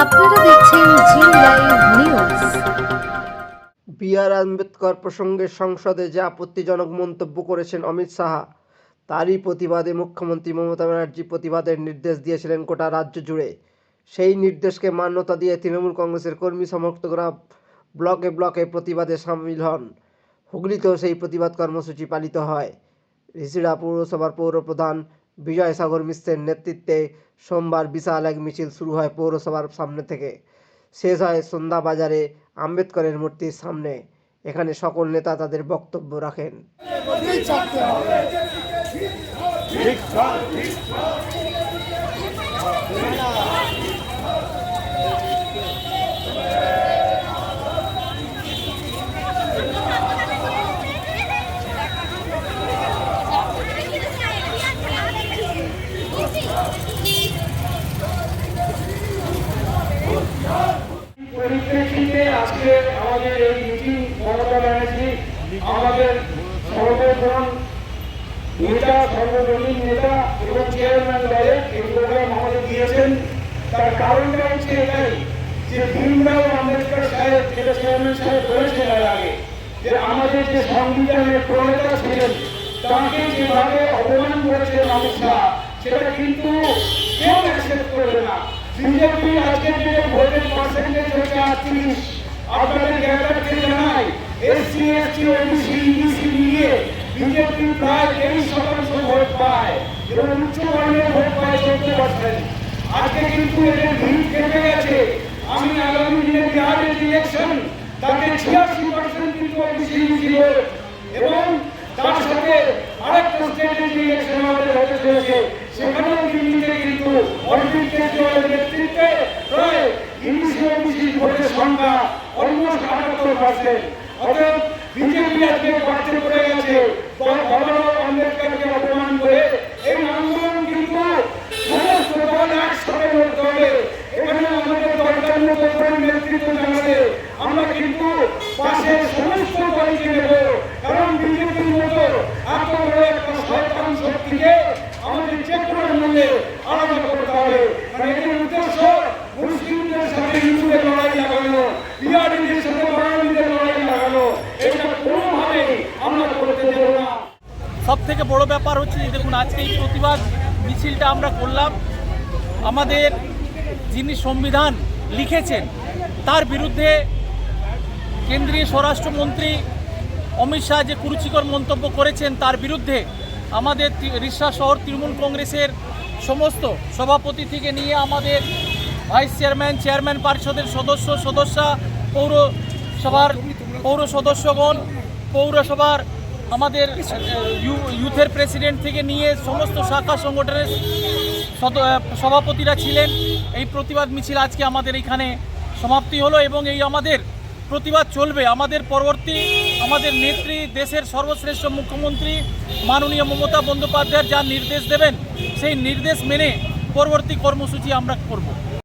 আপনারা দেখছেন জি নিউজ। আম্বেদকর প্রসঙ্গে সংসদে যে আপত্তিজনক মন্তব্য করেছেন অমিত তারই প্রতিবাদে মুখ্যমন্ত্রী মমতা ব্যানার্জি প্রতিবাদের নির্দেশ দিয়েছিলেন গোটা রাজ্য জুড়ে। সেই নির্দেশকে মান্যতা দিয়ে তৃণমূল কংগ্রেসের কর্মী সমর্থকরা ব্লকে ব্লকে প্রতিবাদে সামিল হন। হুগলিতেও সেই প্রতিবাদ কর্মসূচি পালিত হয়। ঋষিরা পৌরসভার পৌরপ্রধান বিজয় সাগর মিশ্রের নেতৃত্বে সোমবার বিশাল এক মিছিল শুরু হয় পৌরসভার সামনে থেকে। শেষ হয় সন্ধ্যা বাজারে আম্বেদকরের মূর্তির সামনে। এখানে সকল নেতা তাদের বক্তব্য রাখেন। মমতা ব্যানার্জি, আমাদের সর্বজন নেতা সর্বজনীন নেতা এবং চেয়ারম্যান দলের এই দিয়েছেন। তার কারণটা হচ্ছে এটাই যে ভীমরাও আম্বেদকর সাহেব, যেটা চেয়ারম্যান সাহেব বলেছেন এর আগে, যে আমাদের যে সংবিধানের প্রণেতা ছিলেন, তাকে যেভাবে অপমান করেছে অমিত সেটা কিন্তু কেউ অ্যাকসেপ্ট করবে না। বিজেপি আজকে যে ভোটের পার্সেন্টেজ হচ্ছে আটত্রিশ। আপনাদের জ্ঞাতার্থে জানাই নিয়ে বিজেপি প্রায় তেইশ পায় এবং উচ্চ বর্ণের আজকে কিন্তু আমি আগামী দিনে বিহারের ইলেকশন তাতে ছিয়াশি পার্সেন্ট কিন্তু ওবিসি ইবিসি ভোট। এবং তার সাথে আরেকটা স্টেটের যে ইলেকশন আমাদের হতে সেখানেও কিন্তু অরবিন্দ কেজরিওয়ালের নেতৃত্বে প্রায় ইংলিশে ওবিসি ভোটের সংখ্যা অলমোস্ট আটাত্তর পার্সেন্ট অতএব বিজেপি আজকে পার্টি করে গেছে বাবা আম্বেদকরকে অপমান করে এই আন্দোলন কিন্তু সমস্ত দল একসাথে লড়তে হবে এখানে আমাদের দরকার নেতৃত্বের নেতৃত্ব জানাতে আমরা কিন্তু পাশের সমস্ত দলকে নেব, কারণ বিজেপির মতো এত বড় একটা শয়তান শক্তিকে আমাদের যে কোনো মূল্যে আলাদা করতে হবে কারণ এদের উদ্দেশ্য না। সব থেকে বড় ব্যাপার হচ্ছে যে দেখুন, আজকে এই প্রতিবাদ মিছিলটা আমরা করলাম। আমাদের যিনি সংবিধান লিখেছেন, তার বিরুদ্ধে কেন্দ্রীয় স্বরাষ্ট্রমন্ত্রী অমিত শাহ যে কুরুচিকর মন্তব্য করেছেন, তার বিরুদ্ধে আমাদের রিষড়া শহর তৃণমূল কংগ্রেসের সমস্ত সভাপতি থেকে নিয়ে আমাদের ভাইস চেয়ারম্যান চেয়ারম্যান পরিষদের সদস্য, সদস্যা পৌরসভার পৌর সদস্যগণ, পৌরসভার আমাদের ইউথের প্রেসিডেন্ট থেকে নিয়ে সমস্ত শাখা সংগঠনের সভাপতিরা ছিলেন। এই প্রতিবাদ মিছিল আজকে আমাদের এখানে সমাপ্তি হলো এবং এই আমাদের প্রতিবাদ চলবে। আমাদের পরবর্তী আমাদের নেত্রী, দেশের সর্বশ্রেষ্ঠ মুখ্যমন্ত্রী মাননীয় মমতা বন্দ্যোপাধ্যায়ের যা নির্দেশ দেবেন, সেই নির্দেশ মেনে পরবর্তী কর্মসূচি আমরা করব।